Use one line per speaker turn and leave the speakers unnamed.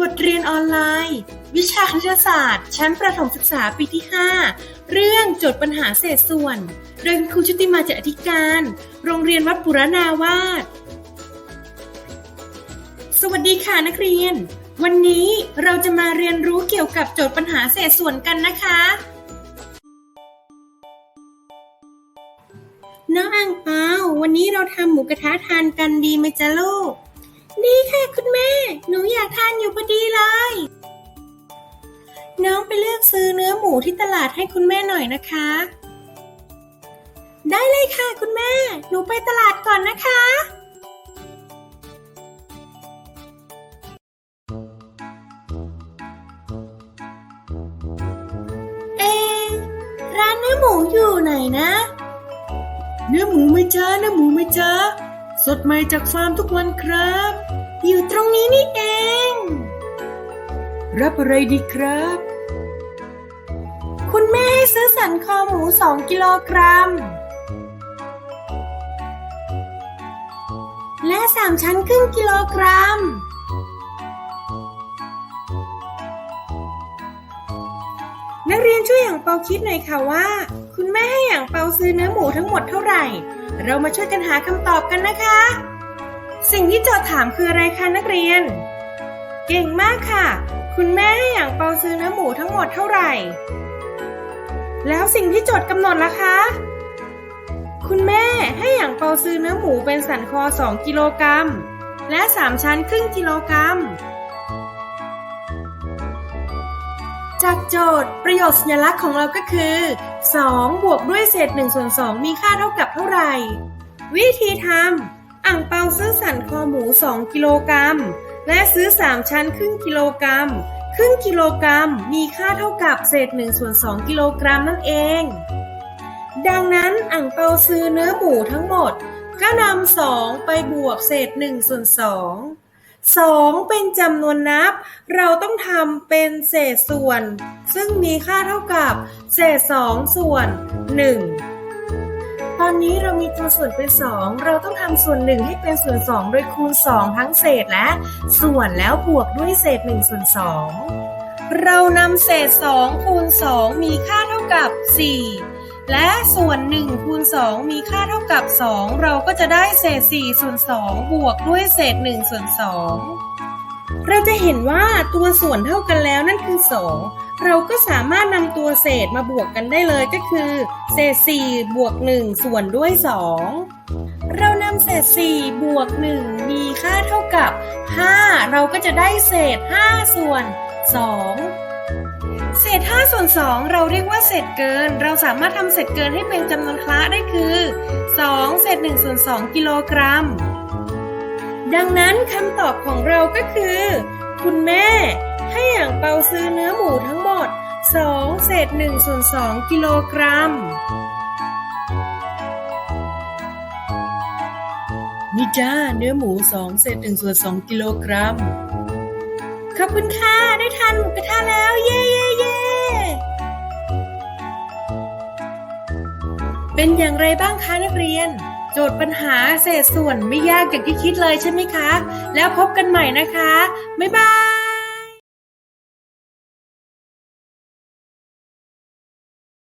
บทเรียนออนไลน์ วิชาคณิตศาสตร์ ชั้นประถมศึกษาปีที่ 5 เรื่องโจทย์ปัญหาเศษส่วน โดยคุณครูชุติมาจากอธิการ โรงเรียนวัดปุรณาวาสสวัสดีค่ะนักเรียน วันนี้เราจะมาเรียนรู้เกี่ยวกับโจทย์ปัญหาเศษส่วนกันนะคะน้องอังเปาวันนี้เราทำหมูกระทะทานกันดีไหมจ๊ะลูก ดีค่ะคุณแม่ หนูอยากทานอยู่พอดีเลย น้องไปเลือกซื้อเนื้อหมูที่ตลาดให้คุณแม่หน่อยนะคะ ได้เลยค่ะคุณแม่ หนูไปตลาดก่อนนะคะเอร้านเนื้อหมูอยู่ไหนนะ เนื้อหมูไหม่จ้าเนื้อหมูไหม่จ้า สดใหม่จากฟาร์มทุกวันครับ อยู่ตรงนี้นี่เอง รับอะไรดีครับ คุณแม่ให้ซื้อสันคอหมูสองกิโลกรัม และสามชั้นครึ่งกิโลกรัม นักเรียนช่วยอย่างเปาคิดหน่อยค่ะว่า คุณแม่ให้อย่างเปาซื้อเนื้อหมูทั้งหมดเท่าไหร่ เรามาช่วยกันหาคำตอบกันนะคะ สิ่งที่โจทย์ถามคืออะไรคะนักเรียน เก่งมากค่ะ คุณแม่ให้อย่างเปาซื้อเนื้อหมูทั้งหมดเท่าไหร่ แล้วสิ่งที่โจทย์กำหนดล่ะคะ คุณแม่ให้อย่างเปาซื้อเนื้อหมูเป็นสันคอ 2 กิโลกรัมและ 3 ชั้นครึ่งกิโลกรัม จากโจทย์ประโยชน์สัญลักษณ์ของเราก็คือ2บวกด้วยเศษ1ส่วน2มีค่าเท่ากับเท่าไหร่ วิธีทำอ่างเปาซื้อสันคอหมู 2 กิโลกรัม และซื้อ 3 ชั้นครึ่งกิโลกรัม ครึ่งกิโลกรัมมีค่าเท่ากับเศษ1ส่วน2กิโลกรัมนั่นเอง ดังนั้นอ่างเปาซื้อเนื้อหมูทั้งหมด ก็นำ2ไปบวกเศษ1ส่วน2 2 เป็นจำนวนนับ เราต้องทำเป็นเศษส่วน ซึ่งมีค่าเท่ากับ เศษ 2 ส่วน 1 ตอนนี้เรามีตัวส่วนเป็น 2 เราต้องทำส่วน 1 ให้เป็นส่วน 2 โดยคูณ 2 ทั้งเศษและ ส่วนแล้วบวกด้วยเศษ1ส่วน 2 เรานำเศษ 2 คูณ 2 มีค่าเท่ากับ 4 และส่วน 1 คูณ 2 มีค่าเท่ากับ 2 เราก็จะได้เศษ4ส่วน2บวกด้วยเศษ1ส่วน2เราจะเห็นว่าตัวส่วนเท่ากันแล้วนั่นคือ 2 เราก็สามารถนำตัวเศษมาบวกกันได้เลยก็คือ เศษ4บวก1ส่วนด้วย 2 เรานำเศษ4บวก1มีค่าเท่ากับ 5 เราก็จะได้เศษ 5 ส่วน 2 เศษ5ส่วน2เราเรียกว่าเศษเกิน เราสามารถทำเศษเกินให้เป็นจำนวนคละได้คือ2เศษ1ส่วน2กิโลกรัม ดังนั้นคำตอบของเราก็คือ คุณแม่ให้อย่างเปาซื้อเนื้อหมูทั้งหมด2เศษ1ส่วน2กิโลกรัมนี่จ้าเนื้อหมู2เศษ1ส่วน2กิโลกรัม ขอบคุณค่ะ ได้ทานหมูกระทะแล้ว เย้เย้เย้เป็นอย่างไรบ้างคะนักเรียน โจทย์ปัญหาเศษส่วนไม่ยากอย่างที่คิดเลยใช่ไหมคะ แล้วพบกันใหม่นะคะ บ๊ายบาย